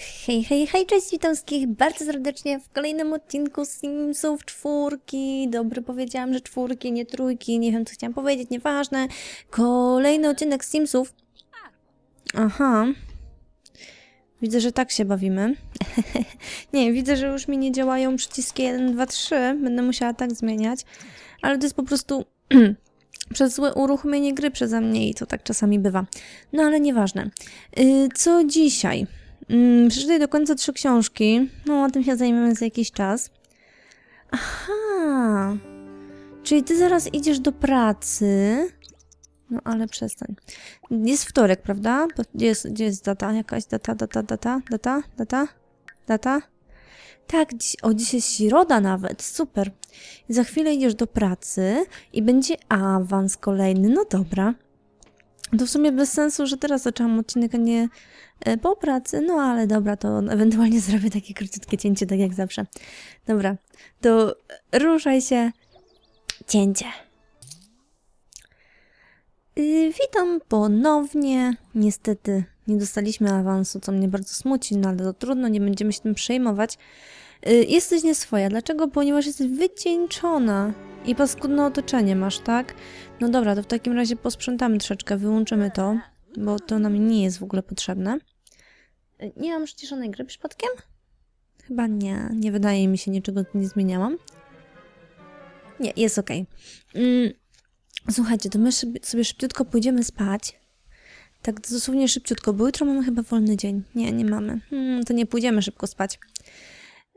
Hej, hej, hej, cześć, witam wszystkich bardzo serdecznie w kolejnym odcinku Simsów czwórki. Dobry, powiedziałam, że czwórki, nie trójki, nie wiem co chciałam powiedzieć, nieważne. Kolejny odcinek Simsów. Aha. Widzę, że tak się bawimy. nie, widzę, że już mi nie działają przyciski 1, 2, 3. Będę musiała tak zmieniać. Ale to jest po prostu przez złe uruchomienie gry przeze mnie i to tak czasami bywa. No ale nieważne. Yy, co dzisiaj? Mm, przeczytaj do końca trzy książki. No, o tym się zajmiemy za jakiś czas. Aha. Czyli ty zaraz idziesz do pracy. No, ale przestań. Jest wtorek, prawda? Gdzie jest, gdzie jest data? Jakaś data, data, data, data, data, data? Tak, dziś, o, dziś jest środa nawet. Super. I za chwilę idziesz do pracy i będzie awans kolejny. No dobra. To w sumie bez sensu, że teraz zaczęłam odcinek, a nie e, po pracy, no ale dobra, to ewentualnie zrobię takie króciutkie cięcie, tak jak zawsze. Dobra, to ruszaj się. Cięcie. Yy, witam ponownie. Niestety nie dostaliśmy awansu, co mnie bardzo smuci, no ale to trudno, nie będziemy się tym przejmować. Yy, jesteś nieswoja. Dlaczego? Ponieważ jesteś wycieńczona i paskudne otoczenie masz, tak? No dobra, to w takim razie posprzątamy troszeczkę, wyłączymy to, bo to nam nie jest w ogóle potrzebne. Nie mam przyciszonej gry przypadkiem? Chyba nie, nie wydaje mi się, niczego nie zmieniałam. Nie, jest ok. Mm, słuchajcie, to my sobie szybciutko pójdziemy spać. Tak dosłownie szybciutko, bo jutro mamy chyba wolny dzień. Nie, nie mamy. Hmm, to nie pójdziemy szybko spać.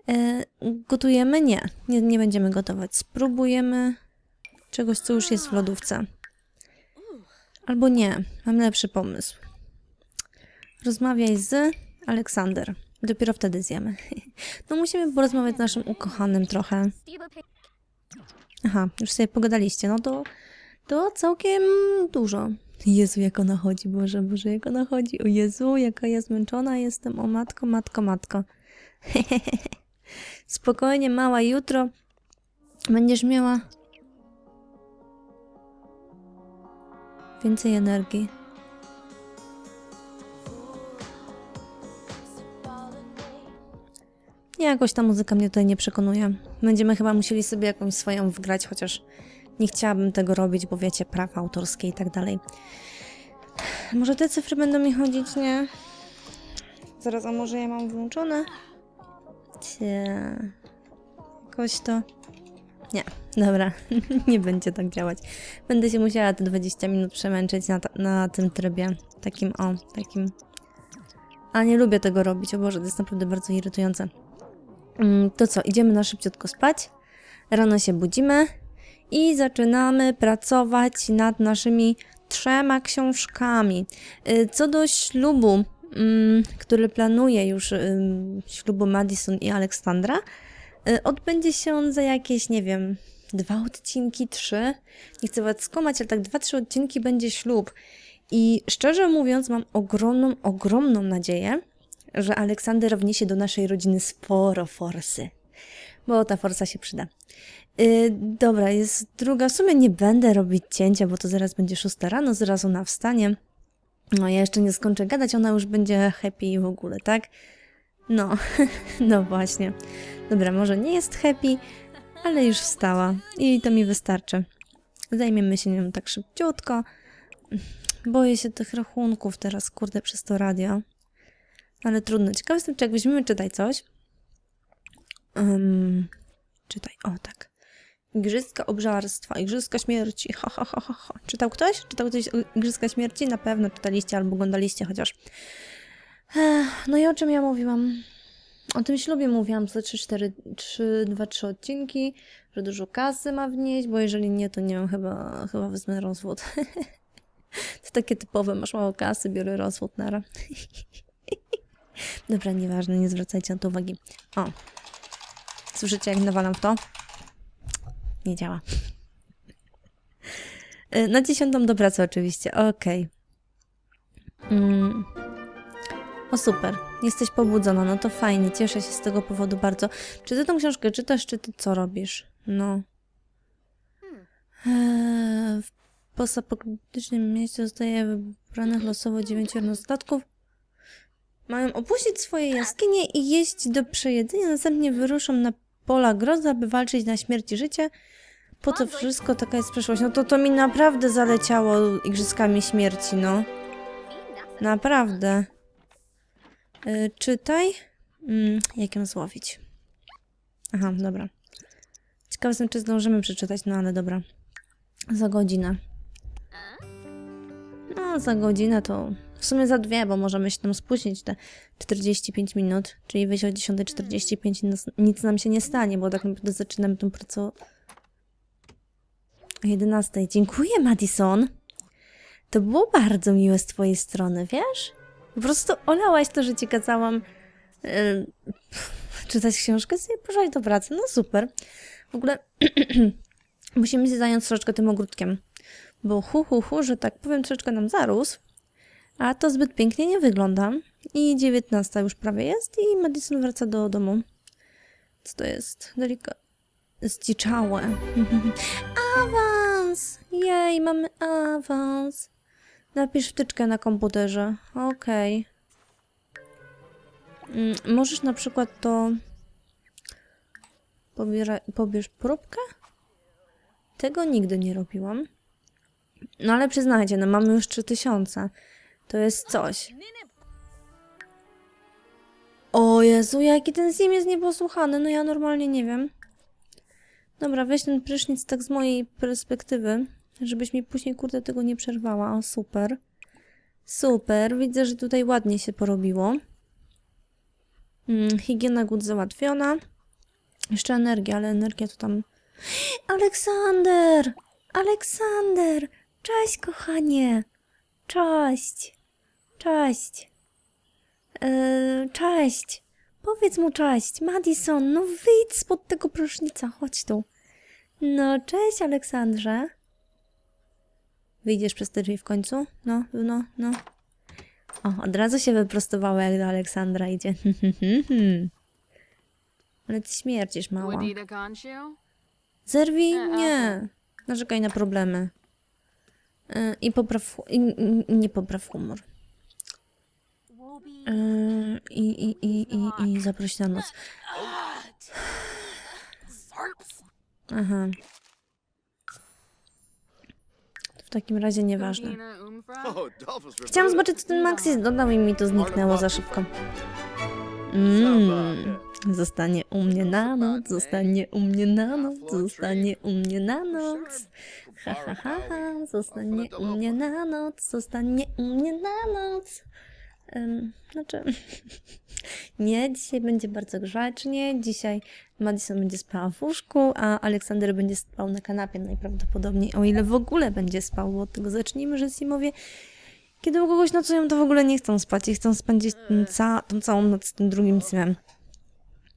E, gotujemy? Nie, nie, nie będziemy gotować. Spróbujemy czegoś, co już jest w lodówce. Albo nie, mam lepszy pomysł. Rozmawiaj z Aleksander. Dopiero wtedy zjemy. No musimy porozmawiać z naszym ukochanym trochę. Aha, już sobie pogadaliście, no to, to całkiem dużo. Jezu, jak ona chodzi, Boże, Boże, jak ona chodzi. O Jezu, jaka ja zmęczona jestem. O matko, matko, matko. Spokojnie, mała, jutro będziesz miała więcej energii. Jakoś ta muzyka mnie tutaj nie przekonuje. Będziemy chyba musieli sobie jakąś swoją wgrać, chociaż nie chciałabym tego robić, bo wiecie, prawa autorskie i tak dalej. Może te cyfry będą mi chodzić, nie? Zaraz, a może ja mam włączone? Cie... Jakoś to... Nie, dobra, nie będzie tak działać. Będę się musiała te 20 minut przemęczyć na, na tym trybie. Takim, o, takim... A nie lubię tego robić, o Boże, to jest naprawdę bardzo irytujące. Mm, To co, idziemy na szybciutko spać. Rano się budzimy i zaczynamy pracować nad naszymi trzema książkami. Y, Co do ślubu, który planuje już ślubu Madison i Aleksandra, y, odbędzie się on za jakieś, nie wiem, dwa odcinki, trzy. Nie chcę was skłamać, ale tak dwa, trzy odcinki będzie ślub. I szczerze mówiąc, mam ogromną, ogromną nadzieję, że Aleksander wniesie do naszej rodziny sporo forsy. Bo ta forsa się przyda. Yy, dobra, jest druga. W sumie nie będę robić cięcia, bo to zaraz będzie szósta rano, zaraz ona wstanie. No, ja jeszcze nie skończę gadać, ona już będzie happy w ogóle, tak? No, no właśnie. Dobra, może nie jest happy, ale już wstała i to mi wystarczy. Zajmiemy się nią tak szybciutko. Boję się tych rachunków teraz, kurde, przez to radio. Ale trudno. Ciekawe jestem, czy jak weźmiemy czytaj coś. Um, czytaj, o tak. Igrzyska obżarstwa, Igrzyska śmierci. Ha, ha, ha, ha, ha. Czytał ktoś? Czytał ktoś Igrzyska śmierci? Na pewno czytaliście albo oglądaliście chociaż. Ech, no i o czym ja mówiłam? O tym ślubie mówiłam za 3, 4, 3, 2, 3 odcinki, że dużo kasy ma wnieść, bo jeżeli nie, to nie wiem, chyba, chyba wezmę rozwód. to takie typowe, masz mało kasy, biorę rozwód, nara. Dobra, nieważne, nie zwracajcie na to uwagi. O, słyszycie jak nawalam w to? Nie działa. Y, Na dziesiątą do pracy oczywiście, okej. Mm. O super, jesteś pobudzona, no to fajnie, cieszę się z tego powodu bardzo. Czy ty tą książkę czytasz, czy ty co robisz? No. Eee, w postapokaliptycznym mieście zostaje wybranych losowo dziewięciu jednostatków. Mają opuścić swoje jaskinie i jeść do przejedzenia, następnie wyruszą na pola grozy, aby walczyć na śmierć i życie. Po to wszystko taka jest przyszłość. No to to mi naprawdę zaleciało igrzyskami śmierci, no. Naprawdę. Y, czytaj. Mm, jak ją złowić? Aha, dobra. Ciekawe jestem, czy zdążymy przeczytać, no ale dobra. Za godzinę. No, za godzinę to w sumie za dwie, bo możemy się tam spóźnić te 45 minut, czyli wyjść o 10.45 i nas- nic nam się nie stanie, bo tak naprawdę zaczynamy tą pracę o 11. Dziękuję, Madison. To było bardzo miłe z twojej strony, wiesz? Po prostu olałaś to, że ci kazałam yy, czytać książkę, sobie poszłaś do pracy. No super. W ogóle musimy się zająć troszeczkę tym ogródkiem, bo hu, hu, hu, że tak powiem, troszeczkę nam zarósł, a to zbyt pięknie nie wygląda. I 19 już prawie jest i Madison wraca do domu. Co to jest? Delika... Zdziczałe. awans! Jej, mamy awans. Napisz wtyczkę na komputerze. Okej. Mm, Możesz na przykład to... Pobiera... Pobierz próbkę? Tego nigdy nie robiłam. No ale przyznajcie, no mamy już 3000. To jest coś. O Jezu, jaki ten sim jest nieposłuchany. No ja normalnie nie wiem. Dobra, weź ten prysznic tak z mojej perspektywy, żebyś mi później, kurde, tego nie przerwała. O, super. Super, widzę, że tutaj ładnie się porobiło. Mm, higiena głód załatwiona. Jeszcze energia, ale energia to tam... Aleksander! Aleksander! Cześć, kochanie! Cześć! Cześć! Yy, cześć! Powiedz mu cześć! Madison, no wyjdź spod tego prysznica, chodź tu. No, cześć, Aleksandrze. Wyjdziesz przez te drzwi w końcu? No, no, no. O, od razu się wyprostowała, jak do Aleksandra idzie. Ale ty śmierdzisz, mała. Zerwij? E, Nie. Narzekaj na problemy. I popraw... I, nie popraw humor. Y, I, i, i, i, i zaproś na noc. Aha. W takim razie nieważne. Chciałam zobaczyć, co ten Maxis dodał i mi to zniknęło za szybko. Mm. Zostanie u mnie na noc, zostanie u mnie na noc, zostanie u mnie na noc. Ha, ha, ha, ha, zostanie u mnie na noc, zostanie u mnie na noc. Um, znaczy, nie, dzisiaj będzie bardzo grzecznie. Dzisiaj Madison będzie spała w łóżku, a Aleksander będzie spał na kanapie najprawdopodobniej, o ile w ogóle będzie spał, bo od tego zacznijmy, że Simowie kiedy u kogoś nocują, to w ogóle nie chcą spać i chcą spędzić ten ca tą całą noc z tym drugim Simem.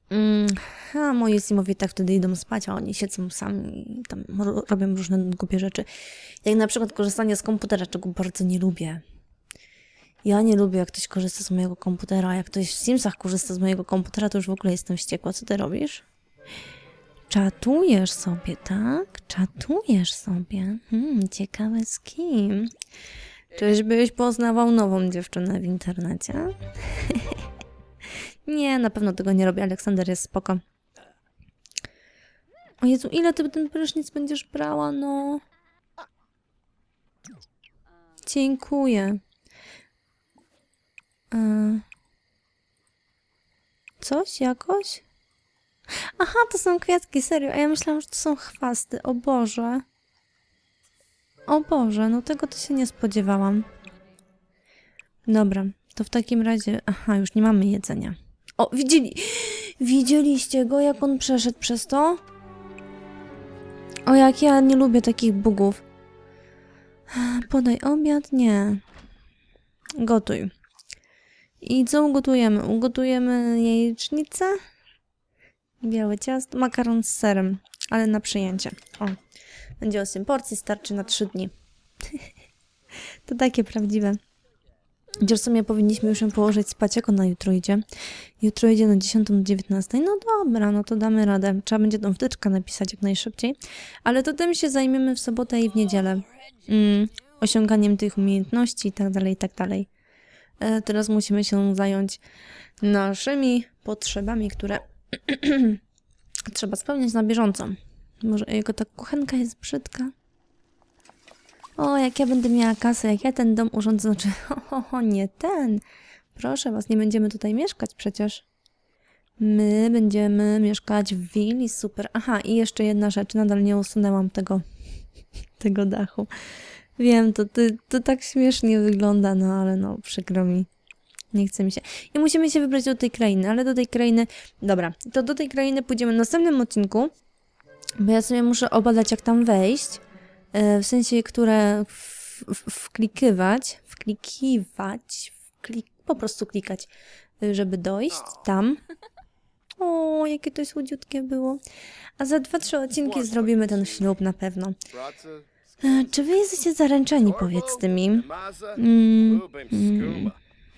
Mm, a moi Simowie tak wtedy idą spać, a oni siedzą sami i tam ro- robią różne głupie rzeczy. Jak na przykład korzystanie z komputera, czego bardzo nie lubię. Ja nie lubię, jak ktoś korzysta z mojego komputera. Jak ktoś w Simsach korzysta z mojego komputera, to już w ogóle jestem wściekła. Co ty robisz? Czatujesz sobie, tak? Czatujesz sobie. Hmm, ciekawe z kim. Czyżbyś poznawał nową dziewczynę w internecie? nie, na pewno tego nie robię. Aleksander jest spoko. O Jezu, ile ty ten prysznic będziesz brała, no? Dziękuję. E... Coś jakoś? Aha, to są kwiatki, serio. A ja myślałam, że to są chwasty. O Boże. O Boże, no tego to się nie spodziewałam. Dobra, to w takim razie... Aha, już nie mamy jedzenia. O, widzieli... Widzieliście go, jak on przeszedł przez to? O, jak ja nie lubię takich bugów. Podaj obiad? Nie. Gotuj. I co ugotujemy? Ugotujemy jajecznicę, białe ciasto, makaron z serem, ale na przyjęcie. O, będzie 8 porcji, starczy na 3 dni. to takie prawdziwe. Chociaż w sumie powinniśmy już ją położyć spać, jak ona jutro idzie. Jutro idzie na 10 do 19. No dobra, no to damy radę. Trzeba będzie tą wtyczkę napisać jak najszybciej. Ale to tym się zajmiemy w sobotę i w niedzielę. Mm, osiąganiem tych umiejętności i tak dalej, i tak dalej. E, Teraz musimy się zająć naszymi potrzebami, które trzeba spełniać na bieżąco. Może jego ta kuchenka jest brzydka. O, jak ja będę miała kasę, jak ja ten dom urządzę, znaczy, o, o, nie ten. Proszę was, nie będziemy tutaj mieszkać przecież. My będziemy mieszkać w willi, super. Aha, i jeszcze jedna rzecz, nadal nie usunęłam tego, tego dachu. Wiem, to, to, to tak śmiesznie wygląda, no ale no, przykro mi. Nie chce mi się. I musimy się wybrać do tej krainy, ale do tej krainy... Dobra, to do tej krainy pójdziemy w następnym odcinku, bo ja sobie muszę obadać, jak tam wejść. E, W sensie, które w, w, wklikywać, wklikiwać, wklik, po prostu klikać, y, żeby dojść tam. O, jakie to słodziutkie było. A za dwa, trzy odcinki zrobimy ten ślub na pewno. E, Czy wy jesteście zaręczeni, powiedzcie mi? Mm, mm,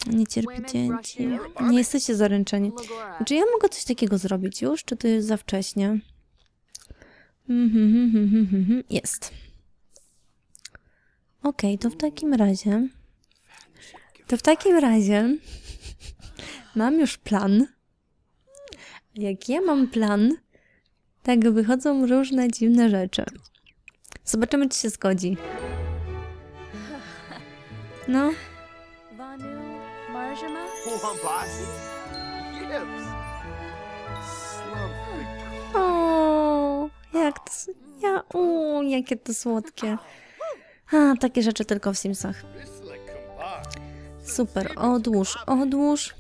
nie cierpicie ci. Nie jesteście zaręczeni. Czy ja mogę coś takiego zrobić już, czy to jest za wcześnie? Mhm, mhm, mhm. Jest. Okej, to w takim razie. To w takim razie. Mam już plan. Jak ja mam plan, tak wychodzą różne dziwne rzeczy. Zobaczymy, czy się zgodzi. No, o, jak to. Ja, o, jakie to słodkie. A, takie rzeczy tylko w Simsach. Super, odłóż, odłóż.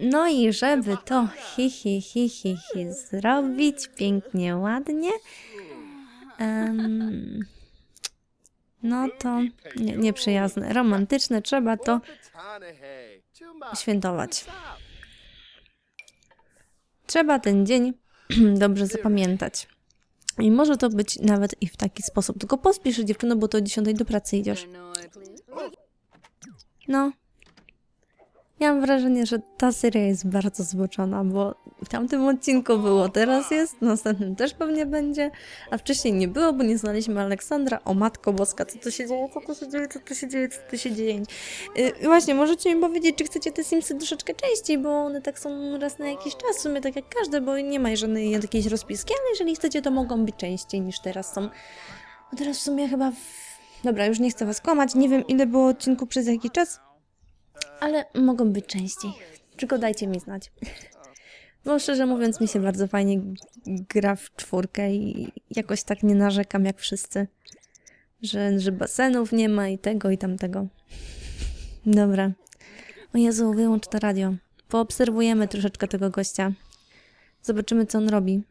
No i żeby to hi, hi, hi, hi, hi zrobić pięknie, ładnie, em, no to nie, nieprzyjazne, romantyczne, trzeba to świętować. Trzeba ten dzień dobrze zapamiętać. I może to być nawet i w taki sposób. Tylko pospiesz dziewczyno, bo to o 10 do pracy idziesz. No. Mam wrażenie, że ta seria jest bardzo zboczona, bo w tamtym odcinku było, teraz jest, następnym też pewnie będzie, a wcześniej nie było, bo nie znaleźliśmy Aleksandra. O matko boska, co tu się dzieje, co tu się dzieje, co tu się dzieje, co tu się dzieje. Yy, właśnie, możecie mi powiedzieć, czy chcecie te Simsy troszeczkę częściej, bo one tak są raz na jakiś czas, w sumie tak jak każde, bo nie ma żadnej jakiejś rozpiski, ale jeżeli chcecie, to mogą być częściej niż teraz są. No teraz w sumie chyba... W... Dobra, już nie chcę was kłamać, nie wiem ile było odcinku przez jaki czas, ale mogą być częściej. Tylko dajcie mi znać. Bo szczerze mówiąc, mi się bardzo fajnie gra w czwórkę i jakoś tak nie narzekam jak wszyscy. Że, że basenów nie ma i tego i tamtego. Dobra. O Jezu, wyłącz to radio. Poobserwujemy troszeczkę tego gościa. Zobaczymy, co on robi.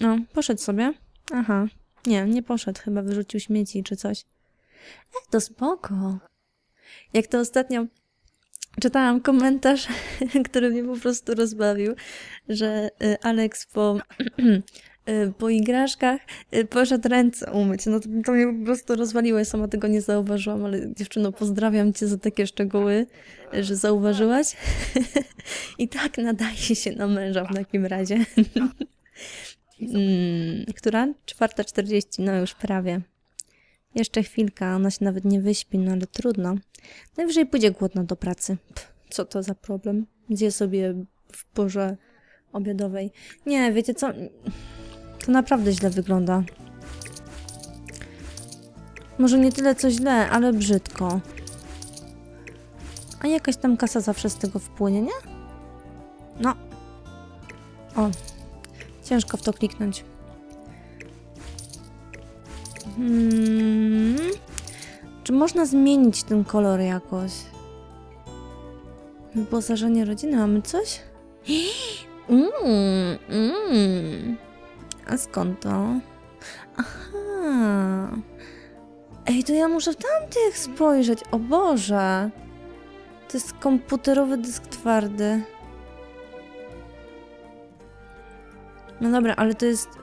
No, poszedł sobie. Aha. Nie, nie poszedł. Chyba wyrzucił śmieci czy coś. E, to spoko. Jak to ostatnio czytałam komentarz, który mnie po prostu rozbawił, że y, Alex po, y, po igraszkach y, poszedł ręce umyć. No to, to mnie po prostu rozwaliło, ja sama tego nie zauważyłam, ale dziewczyno, pozdrawiam cię za takie szczegóły, że zauważyłaś. I tak nadaje się na męża w takim razie. Mm, Która? Czwarta czterdzieści, no już prawie. Jeszcze chwilka, ona się nawet nie wyśpi, no ale trudno. Najwyżej pójdzie głodna do pracy. Pff, co to za problem? Zje sobie w porze obiadowej. Nie, wiecie co? To naprawdę źle wygląda. Może nie tyle co źle, ale brzydko. A jakaś tam kasa zawsze z tego wpłynie, nie? No. O. Ciężko w to kliknąć. Hmm. Czy można zmienić ten kolor jakoś? Wyposażenie rodziny, mamy coś? Mm, mm. A skąd to? Aha. Ej, to ja muszę w tamtych spojrzeć. O Boże. To jest komputerowy dysk twardy. No dobra, ale to jest...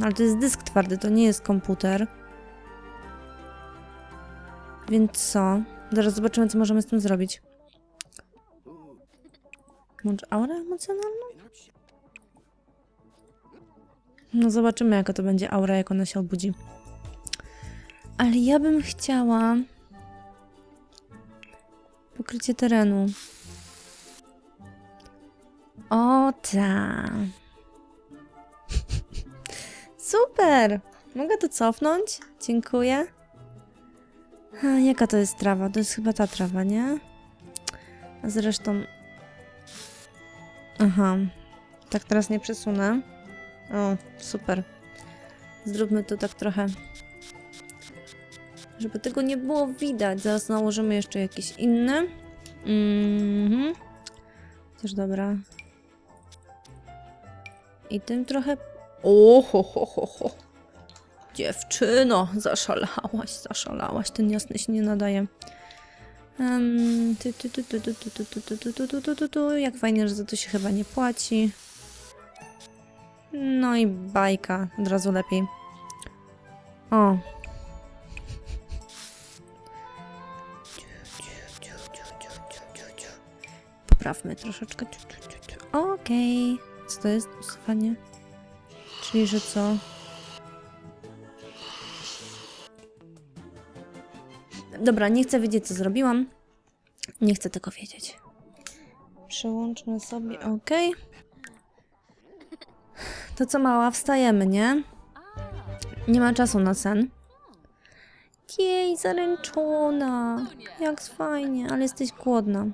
Ale to jest dysk twardy, to nie jest komputer. Więc co? Zaraz zobaczymy, co możemy z tym zrobić. Może aurę emocjonalną? No zobaczymy, jaka to będzie aura, jak ona się obudzi. Ale ja bym chciała... Pokrycie terenu. O tak. Super! Mogę to cofnąć? Dziękuję. A, jaka to jest trawa? To jest chyba ta trawa, nie? A zresztą... Aha. Tak teraz nie przesunę. O, super. Zróbmy to tak trochę. Żeby tego nie było widać. Zaraz nałożymy jeszcze jakieś inne. Mhm. Też dobra. I tym trochę... Oho, ho, ho, ho. Dziewczyno, zaszalałaś, zaszalałaś. Ten jasny się nie nadaje. Jak fajnie, że za to się chyba nie płaci. No i bajka, od razu lepiej. O. Poprawmy troszeczkę. Okej. Okay. Co to jest? Usuwanie. Czyli, że co? Dobra, nie chcę wiedzieć, co zrobiłam. Nie chcę tego wiedzieć. Przełączmy sobie, ok. To co mała, wstajemy, nie? Nie ma czasu na sen. Jej, zaręczona. Jak fajnie, ale jesteś głodna.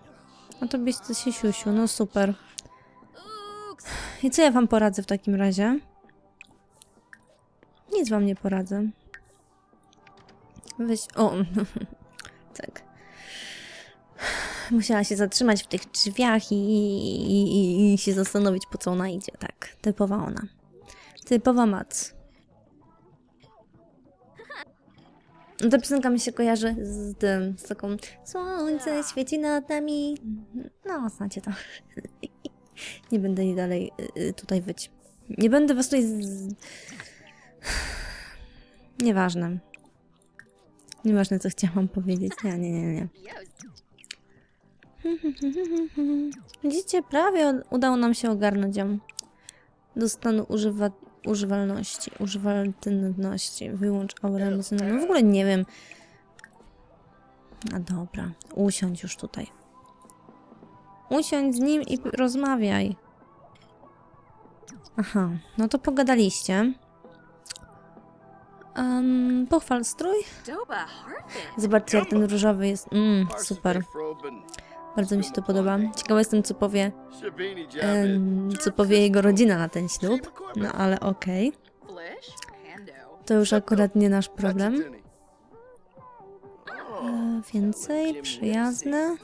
A to byś się siusiu, no super. I co ja wam poradzę w takim razie? Nic wam nie poradzę. Weź. O, tak. Musiała się zatrzymać w tych drzwiach i, i, i, i się zastanowić, po co ona idzie. Tak, typowa ona. Typowa mac. Ta piosenka mi się kojarzy z tym, z taką Słońce świeci nad nami. No, znacie to. Nie będę jej dalej y, y, tutaj wyć. Nie będę was tutaj z... Nieważne. Nieważne, co chciałam powiedzieć. Nie, nie, nie, nie. Widzicie, prawie udało nam się ogarnąć ją do stanu używa używalności, używalności. Wyłącz aurę emocjonalną. No w ogóle nie wiem. A dobra, usiądź już tutaj. Usiądź z nim i rozmawiaj. Aha, no to pogadaliście. Um, pochwal strój. Zobaczcie, jak ten różowy jest. Mm, super. Bardzo mi się to podoba. Ciekawa jestem, co powie, em, co powie jego rodzina na ten ślub. No ale okej. To już akurat nie nasz problem. E, więcej, przyjazne,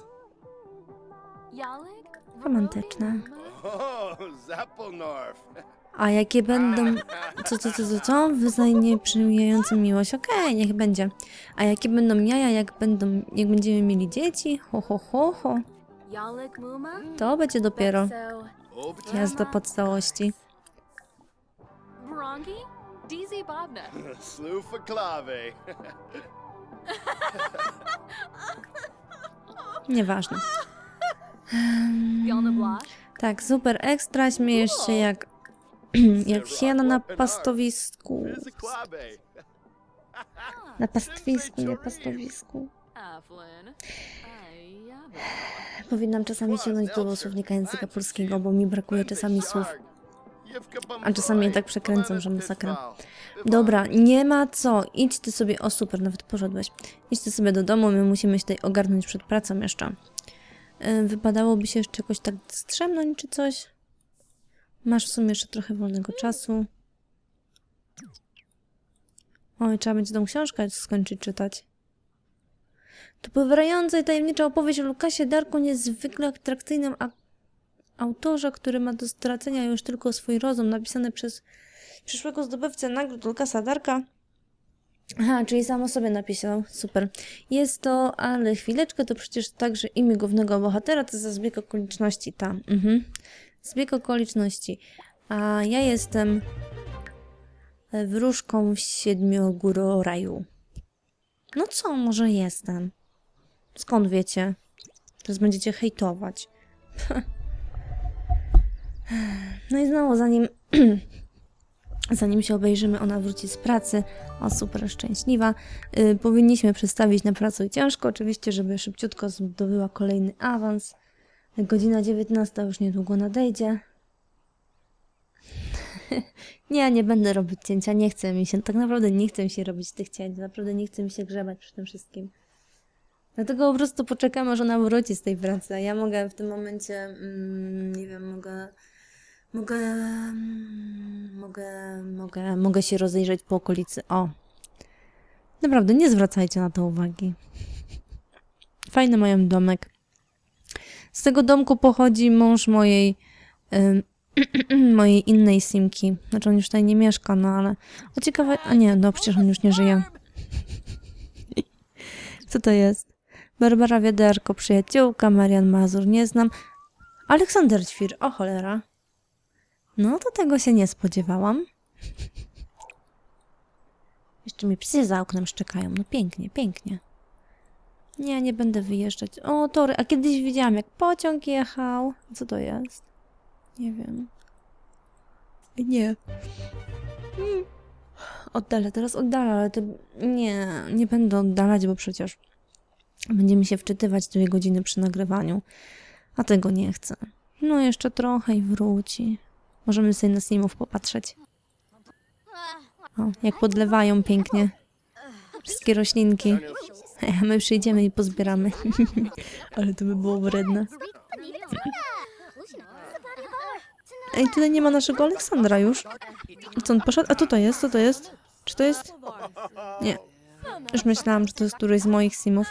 romantyczne. Oh, Zappelnorf. A jakie będą... Co, co, co, co, co? Wyznaj nieprzyjmującym miłość. Okej, niech będzie. A jakie będą jaja, jak będą... Jak będziemy mieli dzieci? Ho, ho, ho, ho. To będzie dopiero jazda po całości. Bobna. Clave. Nieważne. Tak, super ekstra, śmiejesz się jak... jak hiena na pastowisku. Na pastwisku, nie pastowisku. Powinnam czasami sięgnąć do słownika języka polskiego, bo mi brakuje czasami słów. A czasami je tak przekręcam, że masakra. Dobra, nie ma co. Idź ty sobie. O, super, nawet poszedłeś. Idź ty sobie do domu, my musimy się tutaj ogarnąć przed pracą jeszcze. Wypadałoby się jeszcze jakoś tak strzemnąć czy coś. Masz w sumie jeszcze trochę wolnego czasu. Oj, trzeba będzie tą książkę skończyć czytać. To powierająca i tajemnicza opowieść o Lukasie Darku, niezwykle atrakcyjnym autorze, który ma do stracenia już tylko swój rozum, napisane przez przyszłego zdobywcę nagród Lukasa Darka. Aha, czyli sam o sobie napisał. Super. Jest to, ale chwileczkę, to przecież także imię głównego bohatera, to za zbieg okoliczności, ta. Mhm. Zbieg okoliczności. A ja jestem wróżką w siedmiogóroraju. No co, może jestem? Skąd wiecie? Teraz będziecie hejtować. No i znowu, zanim Zanim się obejrzymy, ona wróci z pracy. O, super szczęśliwa. Y, powinniśmy przestawić na pracę ciężko, oczywiście, żeby szybciutko zdobyła kolejny awans. Godzina 19 już niedługo nadejdzie. nie, nie będę robić cięcia, nie chce mi się. Tak naprawdę nie chce mi się robić tych cięć. Naprawdę nie chce mi się grzebać przy tym wszystkim. Dlatego po prostu poczekamy, aż ona wróci z tej pracy. Ja mogę w tym momencie, mm, nie wiem, mogę. Mogę. mm, Mogę. Mogę. Mogę się rozejrzeć po okolicy. O. Naprawdę, nie zwracajcie na to uwagi. Fajny mają domek. Z tego domku pochodzi mąż mojej. mojej innej simki. Znaczy, on już tutaj nie mieszka, no ale. O ciekawe. A nie, no przecież on już nie żyje. Co to jest? Barbara Wiaderko, przyjaciółka, Marian Mazur, nie znam. Aleksander Ćwir, o cholera. No to tego się nie spodziewałam. Jeszcze mi psy za oknem szczekają. No pięknie, pięknie. Nie, nie będę wyjeżdżać. O, tory. A kiedyś widziałam, jak pociąg jechał. Co to jest? Nie wiem. Nie. Mm. Oddalę, teraz oddalę, ale to nie, nie będę oddalać, bo przecież będzie mi się wczytywać dwie godziny przy nagrywaniu, a tego nie chcę. No jeszcze trochę i wróci. Możemy sobie na Simów popatrzeć. O, jak podlewają pięknie. Wszystkie roślinki. A my przyjdziemy i pozbieramy. Ale to by było wredne. Ej, tutaj nie ma naszego Aleksandra już. Co on poszedł? A tu to jest? Co to jest? Czy to jest? Nie. Już myślałam, że to jest któryś z moich simów.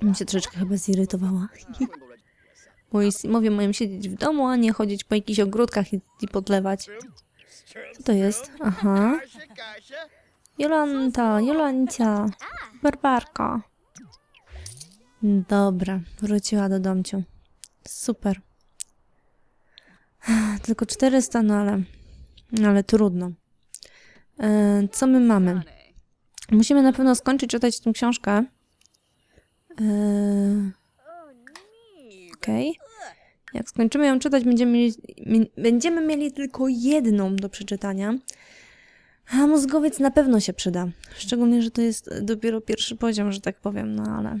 Bym się troszeczkę chyba zirytowała. Moi simowie mają siedzieć w domu, a nie chodzić po jakichś ogródkach i, i podlewać. Co to jest? Aha. Jolanta, Jolancia, Barbarka. Dobra, wróciła do domciu. Super. Tylko 400, no ale, ale trudno. E, co my mamy? Musimy na pewno skończyć czytać tę książkę. E, Okej. Jak skończymy ją czytać, będziemy mieli, mi- będziemy mieli tylko jedną do przeczytania. A mózgowiec na pewno się przyda. Szczególnie, że to jest dopiero pierwszy poziom, że tak powiem, no ale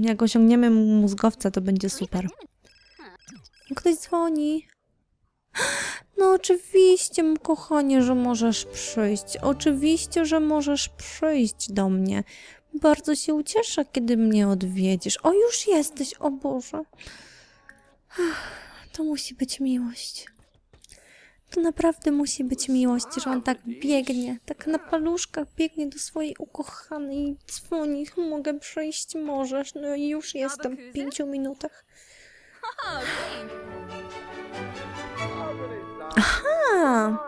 jak osiągniemy mózgowca, to będzie super. Ktoś dzwoni. No oczywiście, kochanie, że możesz przyjść. Oczywiście, że możesz przyjść do mnie. Bardzo się ucieszę, kiedy mnie odwiedzisz. O, już jesteś, o Boże. To musi być miłość. To naprawdę musi być miłość, że on tak biegnie, tak na paluszkach biegnie do swojej ukochanej i dzwoni. Mogę przyjść, możesz. No i już jestem w pięciu minutach. Aha!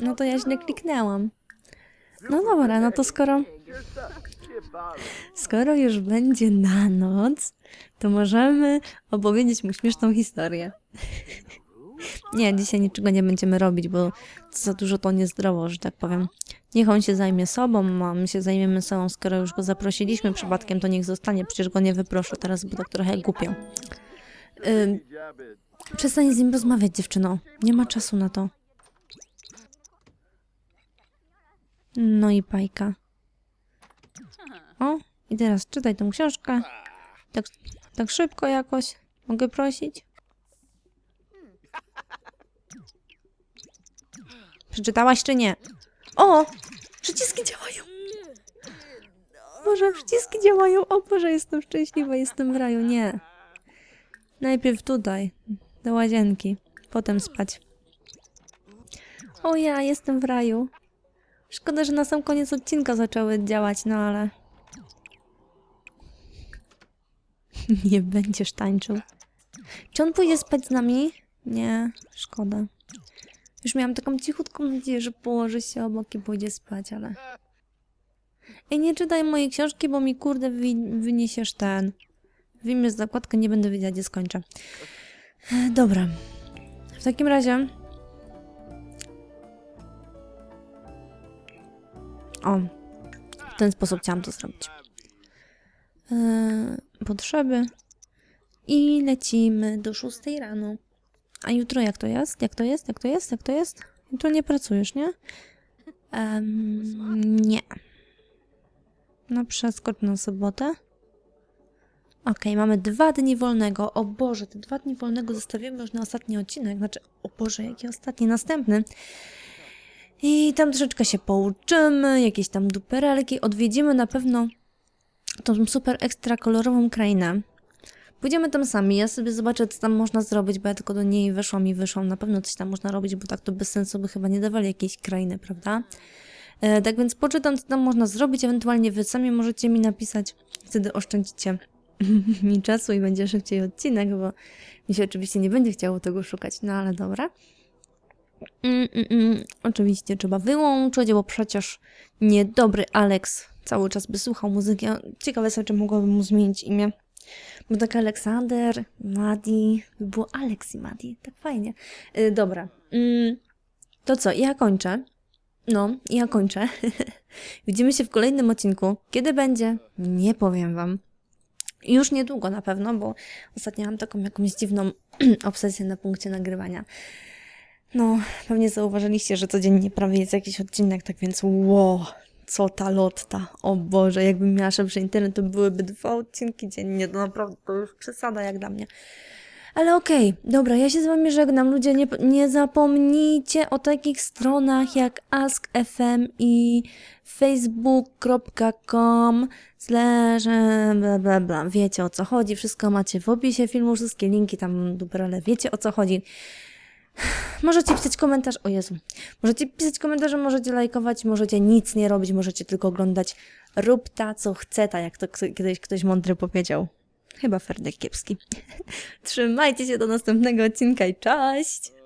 No to ja źle kliknęłam. No dobra, no to skoro... Skoro już będzie na noc, to możemy opowiedzieć mu śmieszną historię. Nie, dzisiaj niczego nie będziemy robić, bo za dużo to niezdrowo, że tak powiem. Niech on się zajmie sobą, a my się zajmiemy sobą. Skoro już go zaprosiliśmy przypadkiem, to niech zostanie, przecież go nie wyproszę teraz, bo tak trochę głupio. Ym, przestań z nim rozmawiać, dziewczyno. Nie ma czasu na to. No i bajka. O, i teraz czytaj tą książkę. Tak, tak szybko jakoś. Mogę prosić? Przeczytałaś czy nie? O! Przyciski działają! Boże, przyciski działają! O Boże, jestem szczęśliwa, jestem w raju. Nie. Najpierw tutaj, do łazienki. Potem spać. O ja, jestem w raju. Szkoda, że na sam koniec odcinka zaczęły działać, no ale... Nie będziesz tańczył. Czy on pójdzie spać z nami? Nie, szkoda. Już miałam taką cichutką nadzieję, że położy się obok i pójdzie spać, ale... Ej, nie czytaj mojej książki, bo mi kurde wy, wyniesiesz ten... Wyjmiesz zakładkę, nie będę wiedziała, gdzie skończę. Dobra. W takim razie... O, w ten sposób chciałam to zrobić. E, potrzeby. I lecimy do 6 rano. A jutro jak to jest? Jak to jest? Jak to jest? Jak to jest? Tu nie pracujesz, nie? Em, nie. No przeskocz na sobotę. Okej, mamy dwa dni wolnego. O Boże, te dwa dni wolnego zostawimy już na ostatni odcinek. Znaczy, o Boże, jaki ostatni, następny. I tam troszeczkę się pouczymy, jakieś tam duperelki. Odwiedzimy na pewno tą super ekstra kolorową krainę. Pójdziemy tam sami, ja sobie zobaczę, co tam można zrobić, bo ja tylko do niej weszłam i wyszłam. Na pewno coś tam można robić, bo tak to bez sensu by chyba nie dawali jakiejś krainy, prawda? E, tak więc poczytam, co tam można zrobić, ewentualnie wy sami możecie mi napisać. Wtedy oszczędzicie mi czasu i będzie szybciej odcinek, bo mi się oczywiście nie będzie chciało tego szukać, no ale dobra. Mm, mm, mm. Oczywiście trzeba wyłączyć, bo przecież niedobry Alex cały czas by słuchał muzyki. Ciekawe jestem, czy mogłabym mu zmienić imię. Bo tak Aleksander, Madi, by było Alex i Madi, tak fajnie. Y, dobra, mm, to co, ja kończę. No, ja kończę. Widzimy się w kolejnym odcinku. Kiedy będzie? Nie powiem wam. Już niedługo na pewno, bo ostatnio mam taką jakąś dziwną obsesję na punkcie nagrywania. No, pewnie zauważyliście, że codziennie prawie jest jakiś odcinek, tak więc wow, co ta lotta. O Boże, jakbym miała szybszy internet, to byłyby dwa odcinki dziennie. To naprawdę to już przesada jak dla mnie. Ale okej, dobra, ja się z wami żegnam. Ludzie, nie, nie zapomnijcie o takich stronach jak Ask.fm i facebook.com slash e, bla bla bla. Wiecie o co chodzi, wszystko macie w opisie filmu, wszystkie linki tam duperele, wiecie o co chodzi. Możecie pisać komentarz, o Jezu, możecie pisać komentarze, możecie lajkować, możecie nic nie robić, możecie tylko oglądać. Rób ta, co chce ta, jak to kiedyś ktoś mądry powiedział. Chyba Ferdek Kiepski. Trzymajcie się do następnego odcinka i cześć!